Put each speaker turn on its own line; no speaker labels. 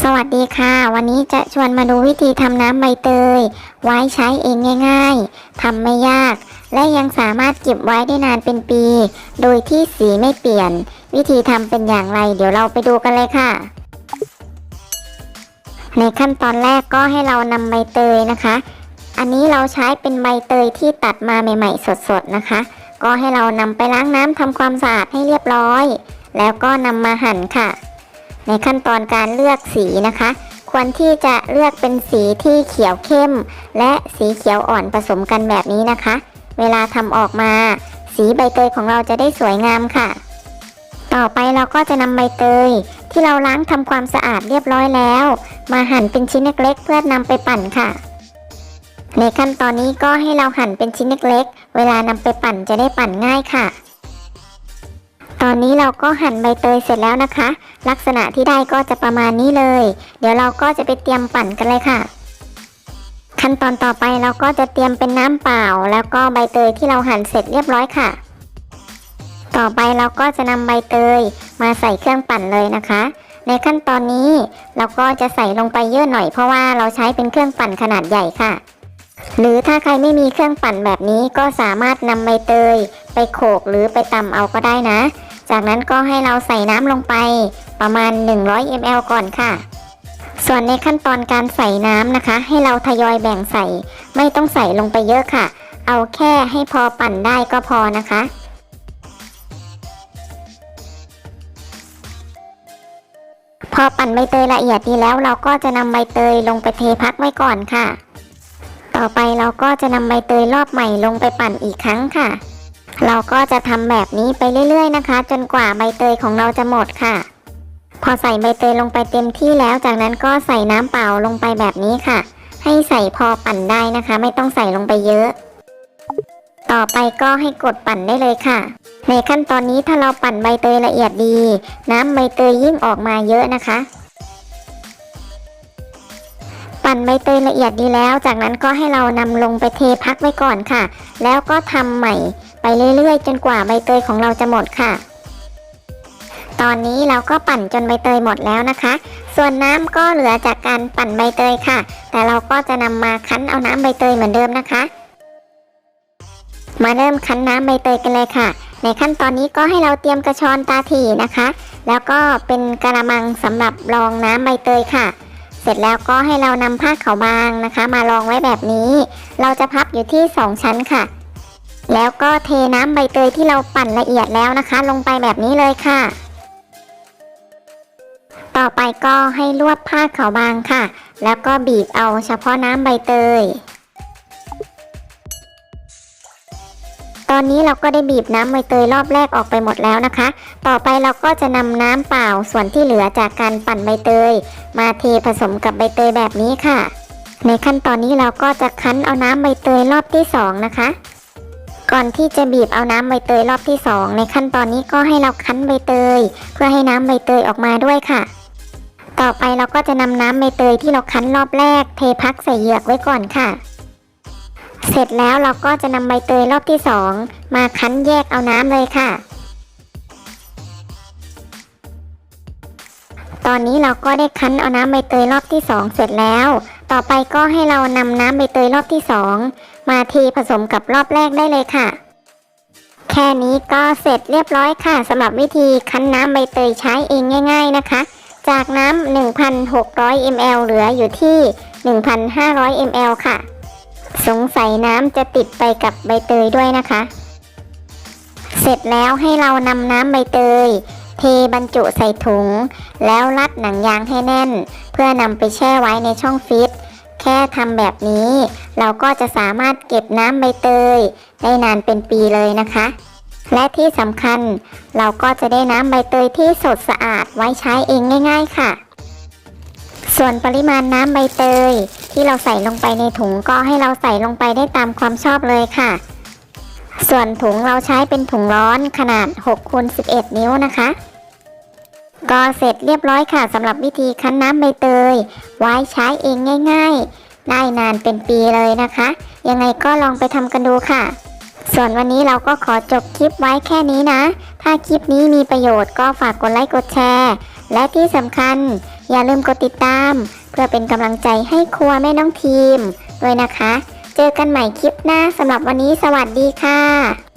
สวัสดีค่ะ วันนี้จะชวนมาดูวิธีทำน้ำใบเตย ไว้ใช้เองง่าย ๆทำไม่ยาก และยังสามารถเก็บไว้ได้นานเป็นปี โดยที่สีไม่เปลี่ยน วิธีทำเป็นอย่างไร เดี๋ยวเราไปดูกันเลยค่ะ ในขั้นตอนแรกก็ให้เรานำใบเตยนะคะ อันนี้เราใช้เป็นใบเตยที่ตัดมาใหม่ ๆ สดๆนะคะ ก็ให้เรานำไปล้างน้ำทำความสะอาดให้เรียบร้อย แล้วก็นำมาหั่นค่ะ ในขั้นตอนการเลือกสีนะคะ ควรที่จะเลือกเป็นสีที่เขียวเข้ม และสีเขียวอ่อนผสมกันแบบนี้นะคะ เวลาทำออกมา สีใบเตยของเราจะได้สวยงามค่ะ ต่อไปเราก็จะนำใบเตย ที่เราล้างทำความสะอาดเรียบร้อยแล้ว มาหั่นเป็นชิ้นเล็กๆเพื่อนำไปปั่นค่ะ ในขั้นตอนนี้ก็ให้เราหั่นเป็นชิ้นเล็กๆ เวลานำไปปั่นจะได้ปั่นง่ายค่ะ อนนี้เราก็หั่นใบเตยเสร็จแล้วนะคะ ลักษณะที่ได้ก็จะประมาณนี้เลย เดี๋ยวเราก็จะไปเตรียมปั่นกันเลยค่ะ ขั้นตอนต่อไปเราก็จะเตรียมเป็นน้ำเปล่า แล้วก็ใบเตยที่เราหั่นเสร็จเรียบร้อยค่ะ ต่อไปเราก็จะนำใบเตยมาใส่เครื่องปั่นเลยนะคะ ในขั้นตอนนี้เราก็จะใส่ลงไปเยอะหน่อยเพราะว่าเราใช้เป็นเครื่องปั่นขนาดใหญ่ค่ะหรือถ้าใครไม่มีเครื่องปั่นแบบนี้ก็สามารถนำใบเตย ไปโขลกหรือไปตำเอาก็ได้นะ จากนั้นก็ให้เราใส่น้ำลงไปประมาณ 100 ml ก่อนค่ะ ส่วนในขั้นตอนการใส่น้ำนะคะ ให้เราทยอยแบ่งใส่ ไม่ต้องใส่ลงไปเยอะค่ะ เอาแค่ให้พอปั่นได้ก็พอนะคะพอปั่นใบเตยละเอียดดีแล้วเราก็จะนำใบเตยลงไปเทพักไว้ก่อนค่ะ ต่อไปเราก็จะนำใบเตยรอบใหม่ลงไปปั่นอีกครั้งค่ะ เราก็จะทำแบบนี้ไปเรื่อยๆนะคะ จนกว่าใบเตยของเราจะหมดค่ะ พอใส่ใบเตยลงไปเต็มที่แล้วจากนั้นก็ใส่น้ำเปล่าลงไปแบบนี้ค่ะ ให้ใส่พอปั่นได้นะคะ ไม่ต้องใส่ลงไปเยอะ ต่อไปก็ให้กดปั่นได้เลยค่ะ ในขั้นตอนนี้ถ้าเราปั่นใบเตยละเอียดดี น้ำใบเตยยิ่งออกมาเยอะนะคะปั่นใบเตยละเอียดดีแล้ว จากนั้นก็ให้เรานำลงไปเทพักไว้ก่อนค่ะ แล้วก็ทำใหม่ ไปเรื่อยๆ จนกว่าใบเตยของเราจะหมดค่ะ ตอนนี้เราก็ปั่นจนใบเตยหมดแล้วนะคะ ส่วนน้ำก็เหลือจากการปั่นใบเตยค่ะ แต่เราก็จะนำมาคั้นเอาน้ำใบเตยเหมือนเดิมนะคะ มาเริ่มคั้นน้ำใบเตยกันเลยค่ะ ในขั้นตอนนี้ก็ให้เราเตรียมกระชอนตาถี่นะคะ แล้วก็เป็นกระมังสำหรับรองน้ำใบเตยค่ะเสร็จแล้วก็ให้เรานำผ้าขาวบางนะคะ มารองไว้แบบนี้ เราจะพับอยู่ที่ 2 ชั้นค่ะ แล้วก็เทน้ำใบเตยที่เราปั่นละเอียดแล้วนะคะ ลงไปแบบนี้เลยค่ะ ต่อไปก็ให้ลวดผ้าขาวบางค่ะ แล้วก็บีบเอาเฉพาะน้ำใบเตย ตอนนี้เราก็ได้บีบน้ำใบเตยรอบแรกออกไปหมดแล้วนะคะ ต่อไปเราก็จะนำน้ำเปล่าส่วนที่เหลือจากการปั่นใบเตย มาเทผสมกับใบเตยแบบนี้ค่ะ ในขั้นตอนนี้เราก็จะคั้นเอาน้ำใบเตยรอบที่สองนะคะ ก่อนที่จะบีบเอาน้ำใบเตยรอบที่สองในขั้นตอนนี้ก็ให้เราคั้นใบเตย เพื่อให้น้ำใบเตยออกมาด้วยค่ะ ต่อไปเราก็จะนำน้ำใบเตยที่เราคั้นรอบแรก เทพักใส่เหยือกไว้ก่อนค่ะ เสร็จแล้วเราก็จะนำใบเตยรอบที่สองมาคั้นแยกเอาน้ำเลยค่ะ ตอนนี้เราก็ได้คั้นเอาน้ำใบเตยรอบที่สองเสร็จแล้ว ต่อไปก็ให้เรานำน้ำใบเตยรอบที่สอง มาเทผสมกับรอบแรกได้เลยค่ะ แค่นี้ก็เสร็จเรียบร้อยค่ะสำหรับวิธีคั้นน้ำใบเตยใช้เองง่าย ๆนะคะ จากน้ำ1,600 ml เหลืออยู่ที่ 1,500 ml ค่ะ สงสัยน้ำจะติดไปกับใบเตยด้วยนะคะ เสร็จแล้วให้เรานำน้ำใบเตยเทบรรจุใส่ถุง แล้วรัดหนังยางให้แน่น เพื่อนำไปแช่ไว้ในช่องฟิต แค่ทำแบบนี้ เราก็จะสามารถเก็บน้ำใบเตย ได้นานเป็นปีเลยนะคะ และที่สำคัญ เราก็จะได้น้ำใบเตยที่สดสะอาดไว้ใช้เองง่าย ๆ ค่ะ ส่วนปริมาณน้ำใบเตย ที่เราใส่ลงไปในถุงก็ให้เราใส่ลงไปได้ตามความชอบเลยค่ะ ส่วนถุงเราใช้เป็นถุงร้อนขนาด6คูณ11 นิ้วนะคะ ก็เสร็จเรียบร้อยค่ะสำหรับวิธีคั้นน้ำใบเตย ไว้ใช้เองง่าย ๆ ได้นานเป็นปีเลยนะคะ ยังไงก็ลองไปทำกันดูค่ะ ส่วนวันนี้เราก็ขอจบคลิปไว้แค่นี้นะ ถ้าคลิปนี้มีประโยชน์ก็ฝากกดไลค์กดแชร์ และที่สำคัญ อย่าลืมกดติดตาม เพื่อเป็นกำลังใจให้ครัวแม่น้องทีมด้วยนะคะ เจอกันใหม่คลิปหน้าสำหรับวันนี้สวัสดีค่ะ